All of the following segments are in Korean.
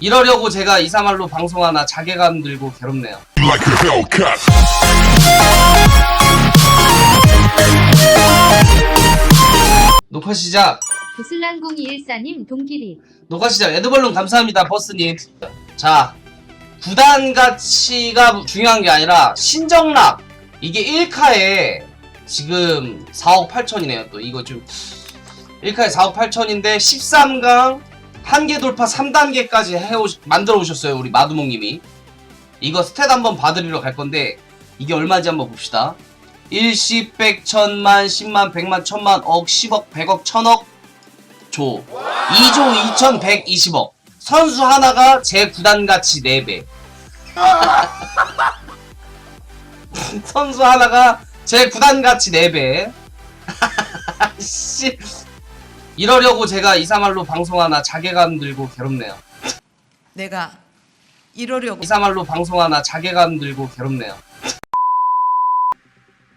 이러려고 제가 이사말로 방송 하나 자괴감 들고 괴롭네요. like a Hellcat. 녹화 시작. 구슬란 0214님 동기리 녹화 시작. 에드벌룬 감사합니다, 버스님. 자, 구단 가치가 중요한 게 아니라 신정락. 이게 1카에 지금 4억 8천이네요. 또 이거 좀 1카에 4억 8천인데 13강 한계 돌파 3단계까지 해오 만들어 오셨어요. 우리 마두몽님이. 이거 스탯 한번 봐드리러 갈 건데 이게 얼마인지 한번 봅시다. 일십, 백, 천만, 십만, 백만, 천만, 억, 십억, 백억, 천억, 조. 2조 2120억. 선수 하나가 제 구단 가치 4배. 선수 하나가 제 구단 가치 4배. 씨. 이러려고 제가 이사말로 방송 하나 자괴감 들고 괴롭네요. 내가 이러려고. 이사말로 방송 하나 자괴감 들고 괴롭네요.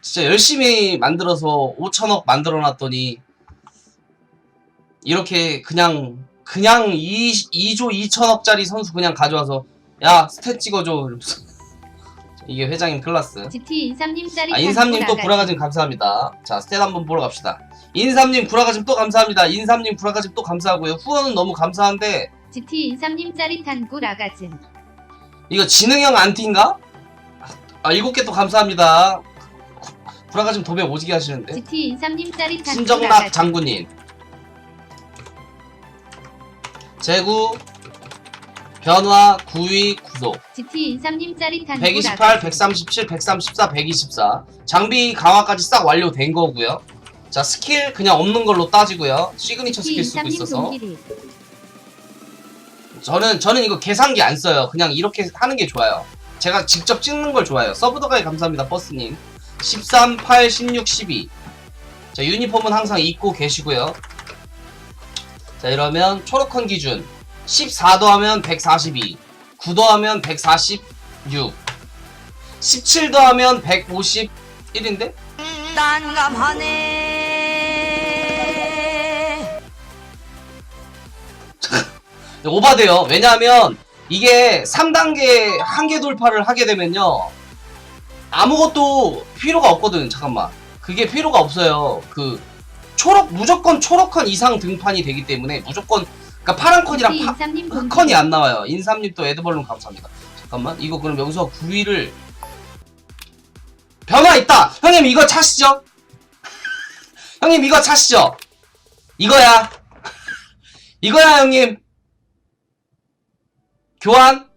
진짜 열심히 만들어서 5천억 만들어 놨더니 이렇게 그냥 그냥 2, 2조 2천억짜리 선수 그냥 가져와서 야 스탯 찍어줘. 이러면서. 이게 회장님 클라스. GT 인삼님 짜리 아 인삼님 또 구라가즘 감사합니다. 자 스탯 한번 보러 갑시다 인삼님 구라가즘 또 감사합니다 인삼님 구라가즘 또 감사하고요 후원은 너무 감사한데 GT 인삼님 짜릿한 구라가즘 이거 지능형 안티인가? 아 일곱 개 또 감사합니다. 구라가 좀 도배 오지게 하시는데. GT 인삼님 짜릿한 신정락 장군님. 제구 변화 구위 구속 GT 인삼님 짜릿한 128, 구라가즘 137, 134, 124 장비 강화까지 싹 완료된 거고요. 자 스킬 그냥 없는 걸로 따지고요. 시그니처 스킬 쓰고 있어서 저는 저는 이거 계산기 안 써요. 그냥 이렇게 하는 게 좋아요. 제가 직접 찍는 걸 좋아해요. 서브더가에 감사합니다, 버스님. 13, 8, 16, 12. 자, 유니폼은 항상 입고 계시고요. 자, 이러면 초록컨 기준 14 더하면 142, 9 더하면 146, 17 더하면 151인데? 난감하네 오바돼요. 왜냐하면 이게 3단계 한계 돌파를 하게 되면요. 아무것도 필요가 없거든. 잠깐만. 그게 필요가 없어요. 그 초록 무조건 초록컨 이상 등판이 되기 때문에 무조건 그러니까 파란 컨이랑 파, 흑컨이 안 나와요. 인삼님 또 에드벌룬 감사합니다. 잠깐만. 이거 그럼 여기서 9위를 변화 있다. 형님 이거 차시죠? 형님 이거 차시죠? 이거야. 이거야 형님. 교환?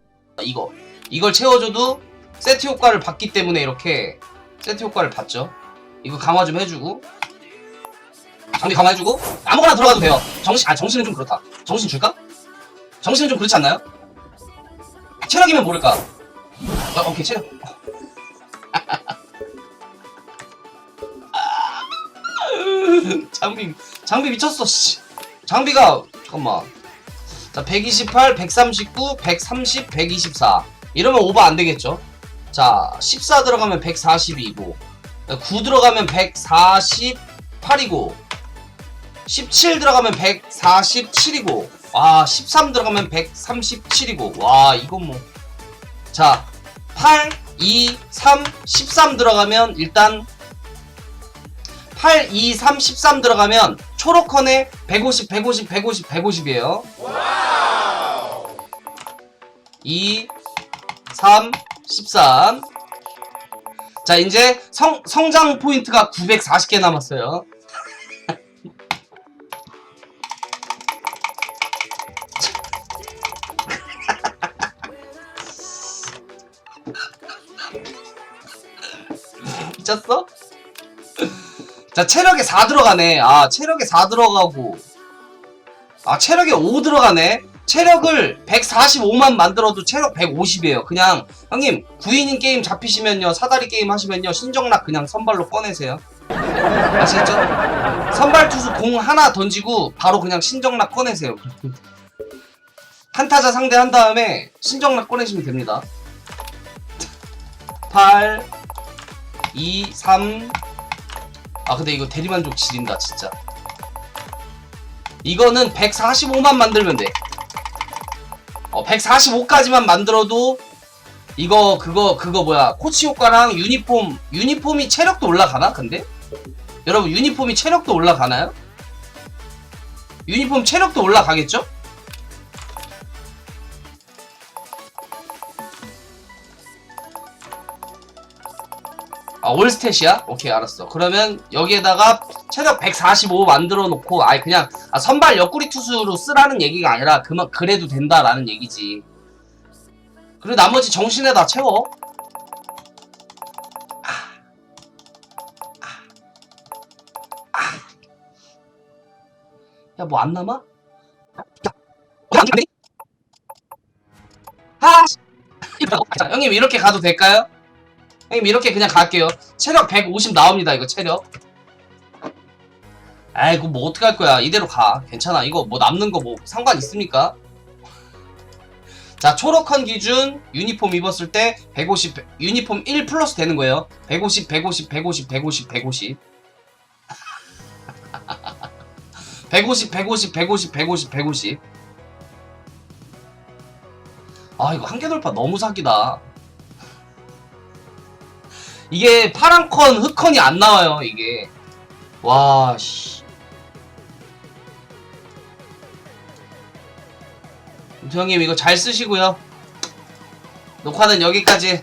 이거. 이걸 채워줘도 세트 효과를 받기 때문에 이렇게 세트 효과를 받죠. 이거 강화 좀 해주고. 장비 강화해주고. 아무거나 들어가도 돼요. 정신 아 정신은 좀 그렇다. 정신 줄까? 정신은 좀 그렇지 않나요? 체력이면 모를까? 어, 오케이 체력. 장비 장비 미쳤어 씨. 장비가 잠깐만 자, 128, 139, 130, 124. 이러면 오버 안 되겠죠? 자, 14 들어가면 142이고, 9 들어가면 148이고, 17 들어가면 147이고, 와, 13 들어가면 137이고, 와, 이건 뭐. 자, 8, 2, 3, 13 들어가면 일단 8, 2, 3, 13 들어가면 초록컨에 150, 150, 150, 150이에요. 2, 3, 13. 자, 이제 성, 성장 포인트가 940개 남았어요. 미쳤어? 자, 체력에 4 들어가네. 아, 체력에 4 들어가고. 아, 체력에 5 들어가네. 체력을 145만 만들어도 체력 150이에요. 그냥 형님 9인인 게임 잡히시면요 사다리 게임 하시면요 신정락 그냥 선발로 꺼내세요. 아시겠죠? 선발 투수 공 하나 던지고 바로 그냥 신정락 꺼내세요. 한타자 상대한 다음에 신정락 꺼내시면 됩니다. 8 2 3 아 근데 이거 대리만족 지린다 진짜. 이거는 145만 만들면 돼. 어, 145까지만 만들어도 이거 그거 그거 뭐야 코치 효과랑 유니폼 유니폼이 체력도 올라가나 근데 여러분 유니폼이 체력도 올라가나요? 유니폼 체력도 올라가겠죠? 아 올스탯이야? 오케이 알았어 그러면 여기에다가 체력 145 만들어 놓고 아예 그냥 아, 선발 옆구리 투수로 쓰라는 얘기가 아니라 그만 그래도 된다라는 얘기지 그리고 나머지 정신에다 채워 야뭐 안 남아? 아, 형님 이렇게 가도 될까요? 형님 이렇게 그냥 갈게요. 체력 150 나옵니다. 이거 체력. 아이고 뭐 어떡할 거야. 이대로 가. 괜찮아. 이거 뭐 남는 거 뭐 상관 있습니까? 자 초록컨 기준 유니폼 입었을 때 150 유니폼 1 플러스 되는 거예요. 150 150 150 150 150 150 150 150 150 150 아 이거 한개 돌파 너무 사기다. 이게 파란 컨, 흑컨이 안 나와요, 이게. 와, 씨. 형님, 이거 잘 쓰시고요. 녹화는 여기까지.